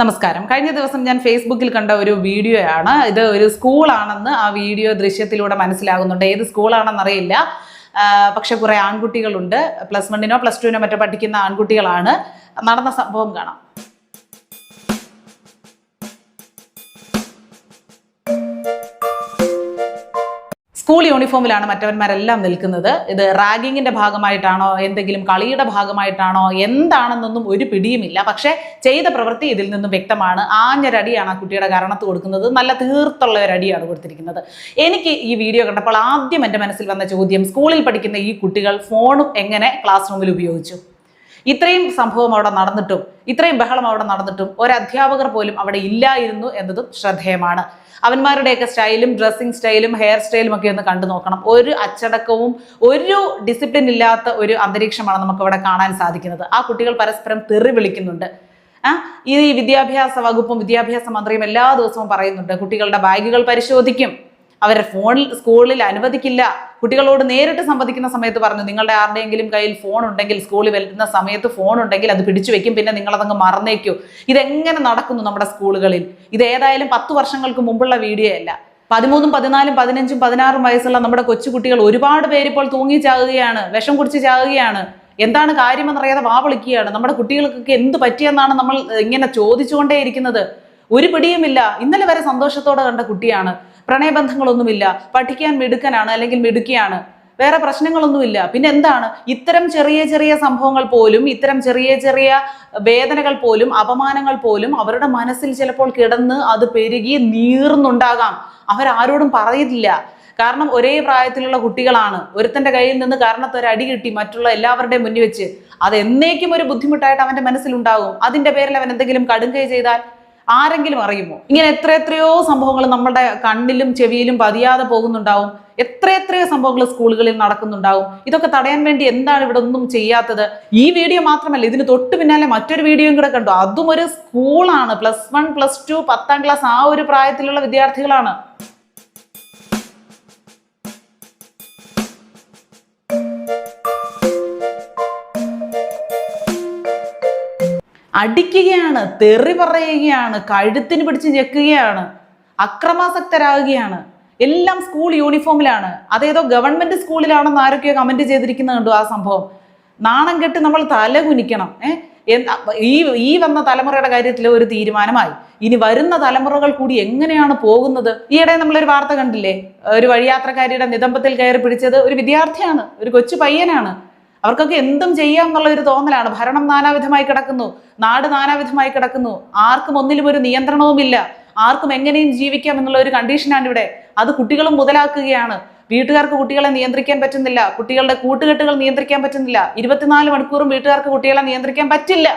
നമസ്കാരം. കഴിഞ്ഞ ദിവസം ഞാൻ ഫേസ്ബുക്കിൽ കണ്ട ഒരു വീഡിയോ ആണ് ഇത് ഒരു സ്കൂളാണെന്ന് ആ വീഡിയോ ദൃശ്യത്തിലൂടെ മനസ്സിലാകുന്നുണ്ട്. ഏത് സ്കൂളാണെന്ന് അറിയില്ല ആ, പക്ഷെ കുറെ ആൺകുട്ടികളുണ്ട്. പ്ലസ് വണ്ണിനോ പ്ലസ് ടുവിനോ മറ്റോ പഠിക്കുന്ന ആൺകുട്ടികളാണ്. നടന്ന സംഭവം കാണാം. സ്കൂൾ യൂണിഫോമിലാണ് മറ്റവന്മാരെല്ലാം നിൽക്കുന്നത്. ഇത് റാഗിങ്ങിന്റെ ഭാഗമായിട്ടാണോ എന്തെങ്കിലും കളിയുടെ ഭാഗമായിട്ടാണോ എന്താണെന്നൊന്നും ഒരു പിടിയുമില്ല. പക്ഷേ ചെയ്ത പ്രവൃത്തി ഇതിൽ നിന്നും വ്യക്തമാണ്. ആഞ്ഞൊരടിയാണ് ആ കുട്ടിയുടെ കാരണത്ത് കൊടുക്കുന്നത്. നല്ല തീർത്തുള്ള ഒരു അടിയാണ് കൊടുത്തിരിക്കുന്നത്. എനിക്ക് ഈ വീഡിയോ കണ്ടപ്പോൾ ആദ്യം എന്റെ മനസ്സിൽ വന്ന ചോദ്യം സ്കൂളിൽ പഠിക്കുന്ന ഈ കുട്ടികൾ ഫോണും എങ്ങനെ ക്ലാസ് റൂമിൽ ഉപയോഗിച്ചു? ഇത്രയും സംഭവം അവിടെ നടന്നിട്ടും ഇത്രയും ബഹളം അവിടെ നടന്നിട്ടും ഒരു അധ്യാപകർ പോലും അവിടെ ഇല്ലായിരുന്നു എന്നതും ശ്രദ്ധേയമാണ്. അവന്മാരുടെയൊക്കെ സ്റ്റൈലും ഡ്രസ്സിങ് സ്റ്റൈലും ഹെയർ സ്റ്റൈലും ഒക്കെ ഒന്ന് കണ്ടു നോക്കണം. ഒരു അച്ചടക്കവും ഒരു ഡിസിപ്ലിൻ ഇല്ലാത്ത ഒരു അന്തരീക്ഷമാണ് നമുക്ക് ഇവിടെ കാണാൻ സാധിക്കുന്നത്. ആ കുട്ടികൾ പരസ്പരം തെറി വിളിക്കുന്നുണ്ട്. ഈ വിദ്യാഭ്യാസ വകുപ്പും വിദ്യാഭ്യാസ മന്ത്രിയും എല്ലാ ദിവസവും പറയുന്നുണ്ട് കുട്ടികളുടെ ബാഗുകൾ പരിശോധിക്കും. അവരെ ഫോണിൽ സ്കൂളിൽ അനുവദിക്കില്ല. കുട്ടികളോട് നേരിട്ട് സംവദിക്കുന്ന സമയത്ത് പറഞ്ഞു നിങ്ങളുടെ ആരുടെയെങ്കിലും കയ്യിൽ ഫോൺ ഉണ്ടെങ്കിൽ സ്കൂളിൽ വരുന്ന സമയത്ത് ഫോൺ ഉണ്ടെങ്കിൽ അത് പിടിച്ചു വെക്കും പിന്നെ നിങ്ങളതങ്ങ് മറന്നേക്കൂ. ഇതെങ്ങനെ നടക്കുന്നു നമ്മുടെ സ്കൂളുകളിൽ? ഇത് ഏതായാലും പത്ത് വർഷങ്ങൾക്ക് മുമ്പുള്ള വീഡിയോ അല്ല. പതിമൂന്നും പതിനാലും പതിനഞ്ചും പതിനാറും വയസ്സുള്ള നമ്മുടെ കൊച്ചുകുട്ടികൾ ഒരുപാട് പേര് ഇപ്പോൾ തൂങ്ങി ചാകുകയാണ് വിഷം കുടിച്ച് ചാകുകയാണ്. എന്താണ് കാര്യമെന്നറിയാതെ വാ വിളിക്കുകയാണ്. നമ്മുടെ കുട്ടികൾക്കൊക്കെ എന്ത് പറ്റിയെന്നാണ് നമ്മൾ ഇങ്ങനെ ചോദിച്ചുകൊണ്ടേയിരിക്കുന്നത്. ഒരു പിടിയുമില്ല. ഇന്നലെ വരെ സന്തോഷത്തോടെ കണ്ട കുട്ടിയാണ്. പ്രണയബന്ധങ്ങളൊന്നുമില്ല. പഠിക്കാൻ മിടുക്കനാണ് അല്ലെങ്കിൽ മിടുക്കിയാണ്. വേറെ പ്രശ്നങ്ങളൊന്നുമില്ല. പിന്നെ എന്താണ്? ഇത്തരം ചെറിയ ചെറിയ സംഭവങ്ങൾ പോലും ഇത്തരം ചെറിയ ചെറിയ വേദനകൾ പോലും അപമാനങ്ങൾ പോലും അവരുടെ മനസ്സിൽ ചിലപ്പോൾ കിടന്ന് അത് പെരുകി നീർന്നുണ്ടാകാം. അവരാരോടും പറയില്ല കാരണം ഒരേ പ്രായത്തിലുള്ള കുട്ടികളാണ്. ഒരുത്തന്റെ കയ്യിൽ നിന്ന് കാരണത്തൊരടി കിട്ടി മറ്റുള്ള എല്ലാവരുടെയും മുന്നിൽ വെച്ച്. അത് എന്നേക്കും ഒരു ബുദ്ധിമുട്ടായിട്ട് അവന്റെ മനസ്സിലുണ്ടാകും. അതിന്റെ പേരിൽ അവൻ എന്തെങ്കിലും കടുങ്കൈ ചെയ്താൽ ആരെങ്കിലും അറിയുമോ? ഇങ്ങനെ എത്ര എത്രയോ സംഭവങ്ങൾ നമ്മുടെ കണ്ണിലും ചെവിയിലും പതിയാതെ പോകുന്നുണ്ടാവും. എത്ര എത്രയോ സംഭവങ്ങൾ സ്കൂളുകളിൽ നടക്കുന്നുണ്ടാവും. ഇതൊക്കെ തടയാൻ വേണ്ടി എന്താണ് ഇവിടെ ഒന്നും ചെയ്യാത്തത്? ഈ വീഡിയോ മാത്രമല്ല ഇതിന് തൊട്ട് പിന്നാലെ മറ്റൊരു വീഡിയോയും കൂടെ കണ്ടു. അതും ഒരു സ്കൂളാണ് പ്ലസ് വൺ പ്ലസ് ടു പത്താം ക്ലാസ് ആ ഒരു പ്രായത്തിലുള്ള വിദ്യാർത്ഥികളാണ്. അടിക്കുകയാണ് തെറി പറയുകയാണ് കഴുത്തിന് പിടിച്ച് ഞെക്കുകയാണ് അക്രമാസക്തരാകുകയാണ്. എല്ലാം സ്കൂൾ യൂണിഫോമിലാണ് അതേതോ ഗവൺമെന്റ് സ്കൂളിലാണെന്ന് ആരൊക്കെയോ കമന്റ് ചെയ്തിരിക്കുന്നത് കണ്ടു ആ സംഭവം. നാണം കെട്ട് നമ്മൾ തല കുനിക്കണം ഈ ഈ വന്ന തലമുറയുടെ കാര്യത്തിൽ ഒരു തീരുമാനമായി. ഇനി വരുന്ന തലമുറകൾ കൂടി എങ്ങനെയാണ് പോകുന്നത്? ഈയിടെ നമ്മളൊരു വാർത്ത കണ്ടില്ലേ? ഒരു വഴിയാത്രക്കാരിയുടെ നിതമ്പത്തിൽ കയറി പിടിച്ചത് ഒരു വിദ്യാർത്ഥിയാണ് ഒരു കൊച്ചു പയ്യനാണ്. അവർക്കൊക്കെ എന്തും ചെയ്യാം എന്നുള്ള ഒരു തോന്നലാണ്. ഭരണം നാനാവിധമായി കിടക്കുന്നു. നാട് നാനാവിധമായി കിടക്കുന്നു. ആർക്കും ഒന്നിലും ഒരു നിയന്ത്രണവുമില്ല. ആർക്കും എങ്ങനെയും ജീവിക്കാം എന്നുള്ള ഒരു കണ്ടീഷനാണ് ഇവിടെ അത് കുട്ടികളും മുതലാക്കുകയാണ്. വീട്ടുകാർക്ക് കുട്ടികളെ നിയന്ത്രിക്കാൻ പറ്റുന്നില്ല. കുട്ടികളുടെ കൂട്ടുകെട്ടുകൾ നിയന്ത്രിക്കാൻ പറ്റുന്നില്ല. ഇരുപത്തിനാല് മണിക്കൂറും വീട്ടുകാർക്ക് കുട്ടികളെ നിയന്ത്രിക്കാൻ പറ്റില്ല.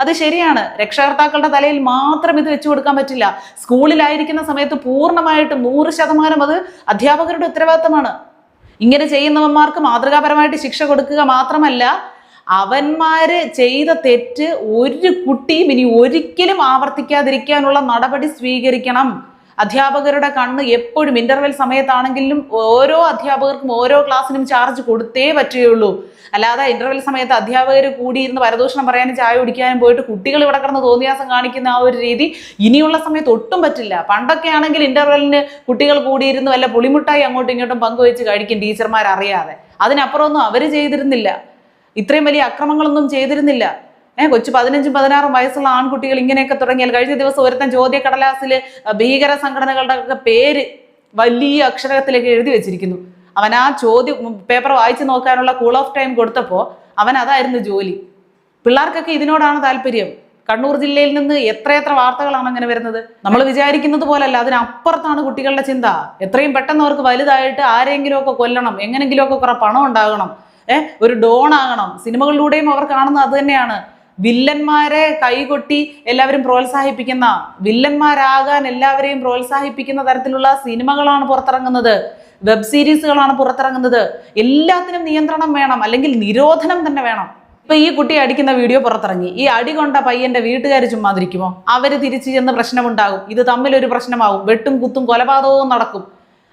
അത് ശരിയാണ്. രക്ഷകർത്താക്കളുടെ തലയിൽ മാത്രം ഇത് വെച്ചു കൊടുക്കാൻ പറ്റില്ല. സ്കൂളിലായിരിക്കുന്ന സമയത്ത് പൂർണമായിട്ടും നൂറ് ശതമാനം അത് അധ്യാപകരുടെ ഉത്തരവാദിത്തമാണ്. ഇങ്ങനെ ചെയ്യുന്നവന്മാർക്ക് മാതൃകാപരമായിട്ട് ശിക്ഷ കൊടുക്കുക മാത്രമല്ല അവന്മാര് ചെയ്ത തെറ്റ് ഒരു കുട്ടിയും ഇനി ഒരിക്കലും ആവർത്തിക്കാതിരിക്കാനുള്ള നടപടി സ്വീകരിക്കണം. അധ്യാപകരുടെ കണ്ണ് എപ്പോഴും ഇന്റർവെൽ സമയത്താണെങ്കിലും ഓരോ അധ്യാപകർക്കും ഓരോ ക്ലാസ്സിനും ചാർജ് കൊടുത്തേ പറ്റുകയുള്ളൂ. അല്ലാതെ ഇന്റർവെൽ സമയത്ത് അധ്യാപകർ കൂടിയിരുന്ന് പരദൂഷണം പറയാനും ചായ കുടിക്കാനും പോയിട്ട് കുട്ടികൾ ഇവിടെ കിടന്ന് തോന്നിയാസം കാണിക്കുന്ന ആ ഒരു രീതി ഇനിയുള്ള സമയത്ത് ഒട്ടും പറ്റില്ല. പണ്ടൊക്കെ ആണെങ്കിൽ ഇന്റർവെല്ലിന് കുട്ടികൾ കൂടിയിരുന്ന് വല്ല പുളിമുട്ടായി അങ്ങോട്ടും ഇങ്ങോട്ടും പങ്കുവെച്ച് കഴിക്കും ടീച്ചർമാർ അറിയാതെ അതിനപ്പുറമൊന്നും അവർ ചെയ്തിരുന്നില്ല. ഇത്രയും വലിയ അക്രമങ്ങളൊന്നും ചെയ്തിരുന്നില്ല. ഏഹ് കൊച്ചു പതിനഞ്ചും പതിനാറും വയസ്സുള്ള ആൺകുട്ടികൾ ഇങ്ങനെയൊക്കെ തുടങ്ങിയാൽ കഴിഞ്ഞ ദിവസം ഒരുത്തൻ ചോദ്യക്കടലാസിൽ ഭീകര സംഘടനകളുടെ പേര് വലിയ അക്ഷരത്തിലേക്ക് എഴുതി വെച്ചിരിക്കുന്നു. അവൻ ആ ചോദ്യം പേപ്പർ വായിച്ചു നോക്കാനുള്ള കൂൾ ഓഫ് ടൈം കൊടുത്തപ്പോൾ അവൻ അതായിരുന്നു ജോലി. പിള്ളേർക്കൊക്കെ ഇതിനോടാണ് താല്പര്യം. കണ്ണൂർ ജില്ലയിൽ നിന്ന് എത്രയെത്ര വാർത്തകളാണ് അങ്ങനെ വരുന്നത്? നമ്മൾ വിചാരിക്കുന്നത് പോലല്ല അതിനപ്പുറത്താണ് കുട്ടികളുടെ ചിന്ത. എത്രയും പെട്ടെന്ന് അവർക്ക് വലുതായിട്ട് ആരെങ്കിലുമൊക്കെ കൊല്ലണം എങ്ങനെങ്കിലുമൊക്കെ കുറെ പണം ഉണ്ടാകണം. ഏഹ് ഒരു ഡോൺ ആകണം. സിനിമകളിലൂടെയും അവർ കാണുന്നത് അത് തന്നെയാണ്. വില്ലന്മാരെ കൈകൊട്ടി എല്ലാവരും പ്രോത്സാഹിപ്പിക്കുന്ന വില്ലന്മാരാകാൻ എല്ലാവരെയും പ്രോത്സാഹിപ്പിക്കുന്ന തരത്തിലുള്ള സിനിമകളാണ് പുറത്തിറങ്ങുന്നത്. വെബ് സീരീസുകളാണ് പുറത്തിറങ്ങുന്നത്. എല്ലാത്തിനും നിയന്ത്രണം വേണം അല്ലെങ്കിൽ നിരോധനം തന്നെ വേണം. ഇപ്പൊ ഈ കുട്ടി അടിക്കുന്ന വീഡിയോ പുറത്തിറങ്ങി. ഈ അടി കൊണ്ട പയ്യന്റെ വീട്ടുകാർ ചുമ്മാതിരിക്കുമോ? അവർ തിരിച്ചു ചെന്ന് പ്രശ്നമുണ്ടാകും. ഇത് തമ്മിലൊരു പ്രശ്നമാകും. വെട്ടും കുത്തും കൊലപാതകവും നടക്കും.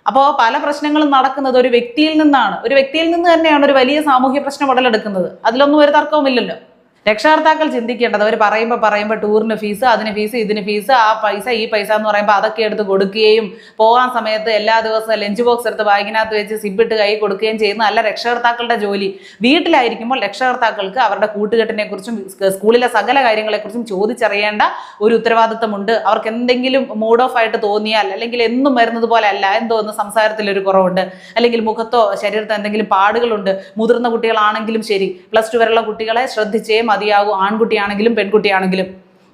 അപ്പോൾ പല പ്രശ്നങ്ങളും നടക്കുന്നത് ഒരു വ്യക്തിയിൽ നിന്നാണ്. ഒരു വ്യക്തിയിൽ നിന്ന് തന്നെയാണ് ഒരു വലിയ സാമൂഹ്യ പ്രശ്നം ഉടലെടുക്കുന്നത്. അതിലൊന്നും ഒരു തർക്കവുമില്ലല്ലോ. രക്ഷകർത്താക്കൾ ചിന്തിക്കേണ്ടത് അവർ പറയുമ്പോൾ പറയുമ്പോൾ ടൂറിന് ഫീസ് അതിന് ഫീസ് ഇതിന് ഫീസ് ആ പൈസ ഈ പൈസ എന്ന് പറയുമ്പോൾ അതൊക്കെ എടുത്ത് കൊടുക്കുകയും പോകാൻ സമയത്ത് എല്ലാ ദിവസവും ലഞ്ച് ബോക്സ് എടുത്ത് ബാഗിനകത്ത് വെച്ച് സിബിട്ട് കൈ കൊടുക്കുകയും ചെയ്യുന്ന അല്ല രക്ഷകർത്താക്കളുടെ ജോലി. വീട്ടിലായിരിക്കുമ്പോൾ രക്ഷകർത്താക്കൾക്ക് അവരുടെ കൂട്ടുകെട്ടിനെ കുറിച്ചും സ്കൂളിലെ സകല കാര്യങ്ങളെക്കുറിച്ചും ചോദിച്ചറിയേണ്ട ഒരു ഉത്തരവാദിത്തമുണ്ട് അവർക്ക് എന്തെങ്കിലും മൂഡ് ഓഫ് ആയിട്ട് തോന്നിയാൽ അല്ലെങ്കിൽ എന്നും വരുന്നത് പോലെ അല്ല എന്തോ ഒന്ന് സംസാരത്തിലൊരു കുറവുണ്ട് അല്ലെങ്കിൽ മുഖത്തോ ശരീരത്തോ എന്തെങ്കിലും പാടുകളുണ്ട് മുതിർന്ന കുട്ടികളാണെങ്കിലും ശരി പ്ലസ് ടു വരെയുള്ള കുട്ടികളെ ശ്രദ്ധിച്ചേ മതിയാകൂ ആൺകുട്ടിയാണെങ്കിലും പെൺകുട്ടിയാണെങ്കിലും.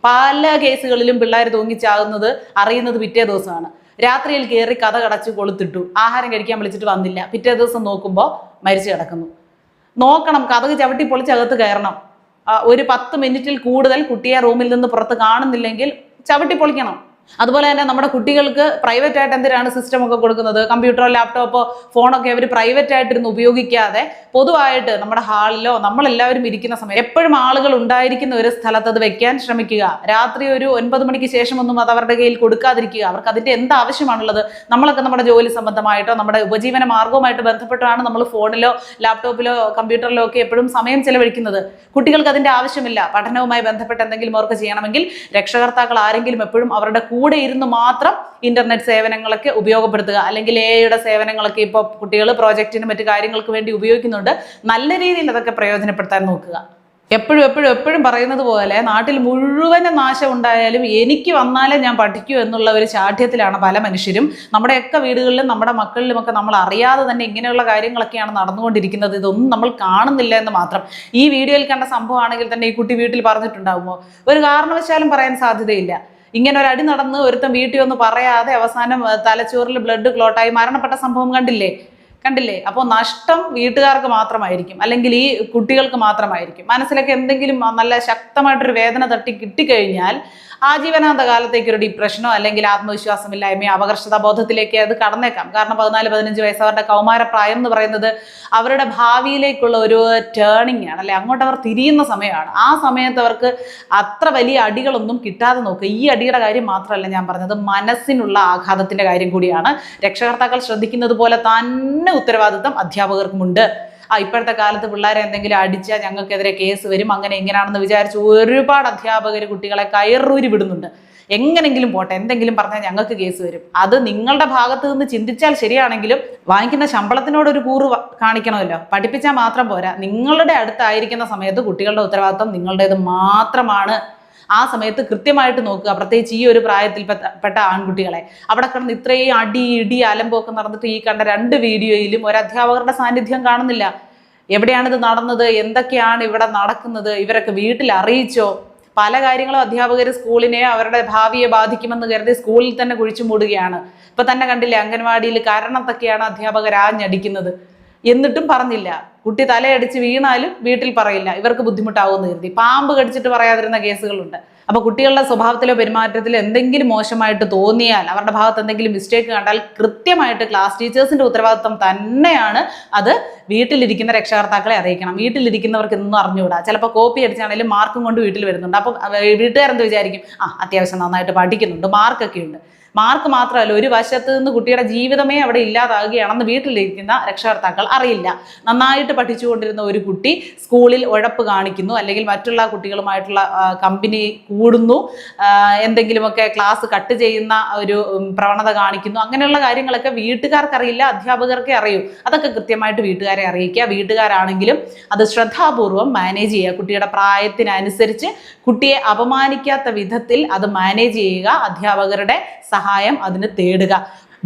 പല കേസുകളിലും പിള്ളേർ തൂങ്ങിച്ചാകുന്നത് അറിയുന്നത് പിറ്റേ ദിവസമാണ്. രാത്രിയിൽ കയറി കഥ കടച്ച് കൊളുത്തിട്ടു. ആഹാരം കഴിക്കാൻ വിളിച്ചിട്ട് വന്നില്ല. പിറ്റേ ദിവസം നോക്കുമ്പോൾ മരിച്ചു കിടക്കുന്നു. നോക്കണം. കഥക് ചവിട്ടി പൊളിച്ചകത്ത് കയറണം. ഒരു പത്ത് മിനിറ്റിൽ കൂടുതൽ കുട്ടിയെ റൂമിൽ നിന്ന് പുറത്ത് കാണുന്നില്ലെങ്കിൽ ചവിട്ടി പൊളിക്കണം. അതുപോലെ തന്നെ നമ്മുടെ കുട്ടികൾക്ക് പ്രൈവറ്റ് ആയിട്ട് എന്തിനാണ് സിസ്റ്റം ഒക്കെ കൊടുക്കുന്നത്? കമ്പ്യൂട്ടറോ ലാപ്ടോപ്പോ ഫോണൊക്കെ അവർ പ്രൈവറ്റ് ആയിട്ടിരുന്ന് ഉപയോഗിക്കാതെ പൊതുവായിട്ട് നമ്മുടെ ഹാളിലോ നമ്മളെല്ലാവരും ഇരിക്കുന്ന സമയം എപ്പോഴും ആളുകൾ ഉണ്ടായിരിക്കുന്ന ഒരു സ്ഥലത്ത് അത് വെക്കാൻ ശ്രമിക്കുക. രാത്രി ഒരു ഒൻപത് മണിക്ക് ശേഷമൊന്നും അത് അവരുടെ കയ്യിൽ കൊടുക്കാതിരിക്കുക. അവർക്ക് അതിന്റെ എന്ത് ആവശ്യമാണുള്ളത്? നമ്മളൊക്കെ നമ്മുടെ ജോലി സംബന്ധമായിട്ടോ നമ്മുടെ ഉപജീവന മാർഗവുമായിട്ട് ബന്ധപ്പെട്ടാണ് നമ്മൾ ഫോണിലോ ലാപ്ടോപ്പിലോ കമ്പ്യൂട്ടറിലോ ഒക്കെ എപ്പോഴും സമയം ചെലവഴിക്കുന്നത്. കുട്ടികൾക്ക് അതിന്റെ ആവശ്യമില്ല. പഠനവുമായി ബന്ധപ്പെട്ട് എന്തെങ്കിലും അവർക്ക് ചെയ്യണമെങ്കിൽ രക്ഷകർത്താക്കൾ ആരെങ്കിലും എപ്പോഴും അവരുടെ കൂടെ ഇരുന്ന് മാത്രം ഇന്റർനെറ്റ് സേവനങ്ങളൊക്കെ ഉപയോഗപ്പെടുത്തുക. അല്ലെങ്കിൽ എയുടെ സേവനങ്ങളൊക്കെ ഇപ്പോൾ കുട്ടികൾ പ്രോജക്റ്റിനും മറ്റു കാര്യങ്ങൾക്ക് വേണ്ടി ഉപയോഗിക്കുന്നുണ്ട്. നല്ല രീതിയിൽ അതൊക്കെ പ്രയോജനപ്പെടുത്താൻ നോക്കുക. എപ്പോഴും എപ്പോഴും എപ്പോഴും പറയുന്നത് പോലെ നാട്ടിൽ മുഴുവനും നാശം ഉണ്ടായാലും എനിക്ക് വന്നാലേ ഞാൻ പഠിക്കൂ എന്നുള്ള ഒരു ചാഠ്യത്തിലാണ് പല മനുഷ്യരും. നമ്മുടെയൊക്കെ വീടുകളിലും നമ്മുടെ മക്കളിലുമൊക്കെ നമ്മൾ അറിയാതെ തന്നെ ഇങ്ങനെയുള്ള കാര്യങ്ങളൊക്കെയാണ് നടന്നുകൊണ്ടിരിക്കുന്നത്. ഇതൊന്നും നമ്മൾ കാണുന്നില്ല എന്ന് മാത്രം. ഈ വീഡിയോയിൽ കണ്ട സംഭവമാണെങ്കിൽ തന്നെ ഈ കുട്ടി വീട്ടിൽ പറഞ്ഞിട്ടുണ്ടാകുമോ ഒരു കാരണവശാലും പറയാൻ സാധ്യതയില്ല. ഇങ്ങനെ ഒരു അടി നടന്ന് ഒരുത്തൻ വീട്ടിൽ ഒന്ന് പറയാതെ അവസാനം തലച്ചോറിൽ ബ്ലഡ് ക്ലോട്ടായി മരണപ്പെട്ട സംഭവം കണ്ടില്ലേ? കണ്ടില്ലേ? അപ്പോൾ നഷ്ടം വീട്ടുകാർക്ക് മാത്രമായിരിക്കും. അല്ലെങ്കിൽ ഈ കുട്ടികൾക്ക് മാത്രമായിരിക്കും. മനസ്സിലൊക്കെ എന്തെങ്കിലും നല്ല ശക്തമായിട്ടൊരു വേദന തട്ടി കിട്ടിക്കഴിഞ്ഞാൽ ആജീവനാന്ത കാലത്തേക്ക് ഒരു ഡിപ്രഷനോ അല്ലെങ്കിൽ ആത്മവിശ്വാസമില്ലായ്മയോ അപകർഷത ബോധത്തിലേക്ക് അത് കടന്നേക്കാം. കാരണം പതിനാല് പതിനഞ്ച് വയസ്സ് അവരുടെ കൗമാരപ്രായം എന്ന് പറയുന്നത് അവരുടെ ഭാവിയിലേക്കുള്ള ഒരു ടേണിംഗ് ആണ്. അല്ലെ? അങ്ങോട്ട് അവർ തിരിയുന്ന സമയമാണ്. ആ സമയത്ത് അവർക്ക് അത്ര വലിയ അടികളൊന്നും കിട്ടാതെ നോക്കുക. ഈ അടിയുടെ കാര്യം മാത്രമല്ല ഞാൻ പറഞ്ഞത്. മനസ്സിനുള്ള ആഘാതത്തിന്റെ കാര്യം കൂടിയാണ്. രക്ഷകർത്താക്കൾ ശ്രദ്ധിക്കുന്നത് പോലെ തന്നെ ഉത്തരവാദിത്തം അധ്യാപകർക്കുമുണ്ട്. ആ ഇപ്പോഴത്തെ കാലത്ത് പിള്ളേരെ എന്തെങ്കിലും അടിച്ചാൽ ഞങ്ങൾക്കെതിരെ കേസ് വരും. അങ്ങനെ ഇങ്ങനെയാണെന്ന് വിചാരിച്ച് ഒരുപാട് അധ്യാപകർ കുട്ടികളെ കയറൂരി വിടുന്നുണ്ട്. എങ്ങനെങ്കിലും പോട്ടെ എന്തെങ്കിലും പറഞ്ഞാൽ ഞങ്ങൾക്ക് കേസ് വരും. അത് നിങ്ങളുടെ ഭാഗത്ത് നിന്ന് ചിന്തിച്ചാൽ ശരിയാണെങ്കിലും വാങ്ങിക്കുന്ന ശമ്പളത്തിനോട് ഒരു കൂറ് കാണിക്കണമല്ലോ. പഠിപ്പിച്ചാൽ മാത്രം പോരാ. നിങ്ങളുടെ അടുത്തായിരിക്കുന്ന സമയത്ത് കുട്ടികളുടെ ഉത്തരവാദിത്വം നിങ്ങളുടേത് മാത്രമാണ്. ആ സമയത്ത് കൃത്യമായിട്ട് നോക്കുക. പ്രത്യേകിച്ച് ഈ ഒരു പ്രായത്തിൽ പെട്ട- ആൺകുട്ടികളെ. അവിടെ കിടന്ന് ഇത്രയും അടി ഇടി അലമ്പൊക്കെ നടന്നിട്ട് ഈ കണ്ട രണ്ട് വീഡിയോയിലും ഒരു അധ്യാപകരുടെ സാന്നിധ്യം കാണുന്നില്ല. എവിടെയാണിത് നടന്നത്? എന്തൊക്കെയാണ് ഇവിടെ നടക്കുന്നത്? ഇവരൊക്കെ വീട്ടിൽ അറിയിച്ചോ? പല കാര്യങ്ങളും അധ്യാപകർ സ്കൂളിനെ അവരുടെ ഭാവിയെ ബാധിക്കുമെന്ന് കരുതി സ്കൂളിൽ തന്നെ കുഴിച്ചു മൂടുകയാണ്. ഇപ്പൊ തന്നെ കണ്ടില്ലേ അംഗൻവാടിയിൽ കാരണത്തൊക്കെയാണ് അധ്യാപകർ ആഞ്ഞടിക്കുന്നത് എന്നിട്ടും പറഞ്ഞില്ല. കുട്ടി തലയടിച്ച് വീണാലും വീട്ടിൽ പറയില്ല. ഇവർക്ക് ബുദ്ധിമുട്ടാവുമെന്ന് കരുതി. പാമ്പ് കടിച്ചിട്ട് പറയാതിരുന്ന കേസുകളുണ്ട്. അപ്പൊ കുട്ടികളുടെ സ്വഭാവത്തിലോ പെരുമാറ്റത്തിലോ എന്തെങ്കിലും മോശമായിട്ട് തോന്നിയാൽ അവരുടെ ഭാഗത്ത് എന്തെങ്കിലും മിസ്റ്റേക്ക് കണ്ടാൽ കൃത്യമായിട്ട് ക്ലാസ് ടീച്ചേഴ്സിന്റെ ഉത്തരവാദിത്വം തന്നെയാണ് അത് വീട്ടിലിരിക്കുന്ന രക്ഷകർത്താക്കളെ അറിയിക്കണം. വീട്ടിലിരിക്കുന്നവർക്ക് ഇന്നും അറിഞ്ഞുകൂടാ. ചിലപ്പോൾ കോപ്പി അടിച്ചാണെങ്കിലും മാർക്കും കൊണ്ട് വീട്ടിൽ വരുന്നുണ്ട്. അപ്പോൾ വീട്ടുകാരെന്ത് വിചാരിക്കും? ആ അത്യാവശ്യം നന്നായിട്ട് പഠിക്കുന്നുണ്ട്. മാർക്കൊക്കെ ഉണ്ട്. മാർക്ക് മാത്രമല്ല ഒരു വശത്ത് നിന്ന് കുട്ടിയുടെ ജീവിതമേ അവിടെ ഇല്ലാതാകുകയാണെന്ന് വീട്ടിലിരിക്കുന്ന രക്ഷകർത്താക്കൾ അറിയില്ല. നന്നായിട്ട് പഠിച്ചുകൊണ്ടിരുന്ന ഒരു കുട്ടി സ്കൂളിൽ ഉഴപ്പ് കാണിക്കുന്നു അല്ലെങ്കിൽ മറ്റുള്ള കുട്ടികളുമായിട്ടുള്ള കമ്പനി കൂടുന്നു എന്തെങ്കിലുമൊക്കെ ക്ലാസ് കട്ട് ചെയ്യുന്ന ഒരു പ്രവണത കാണിക്കുന്നു അങ്ങനെയുള്ള കാര്യങ്ങളൊക്കെ വീട്ടുകാർക്കറിയില്ല അധ്യാപകർക്കേ അറിയൂ. അതൊക്കെ കൃത്യമായിട്ട് വീട്ടുകാരെ അറിയിക്കുക. വീട്ടുകാരാണെങ്കിലും അത് ശ്രദ്ധാപൂർവം മാനേജ് ചെയ്യുക. കുട്ടിയുടെ പ്രായത്തിനനുസരിച്ച് കുട്ടിയെ അപമാനിക്കാത്ത വിധത്തിൽ അത് മാനേജ് ചെയ്യുക. അധ്യാപകരുടെ സഹായം അതിന് തേടുക.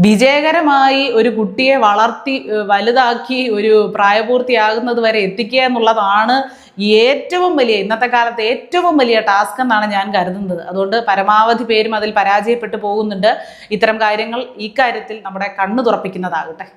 വിജയകരമായി ഒരു കുട്ടിയെ വളർത്തി വലുതാക്കി ഒരു പ്രായപൂർത്തിയാകുന്നത് വരെ എത്തിക്കുക എന്നുള്ളതാണ് ഏറ്റവും വലിയ ഇന്നത്തെ കാലത്ത് ഏറ്റവും വലിയ ടാസ്ക് എന്നാണ് ഞാൻ കരുതുന്നത്. അതുകൊണ്ട് പരമാവധി പേരും അതിൽ പരാജയപ്പെട്ടു പോകുന്നുണ്ട്. ഇത്തരം കാര്യങ്ങൾ ഈ കാര്യത്തിൽ നമ്മുടെ കണ്ണു തുറപ്പിക്കുന്നതാകട്ടെ.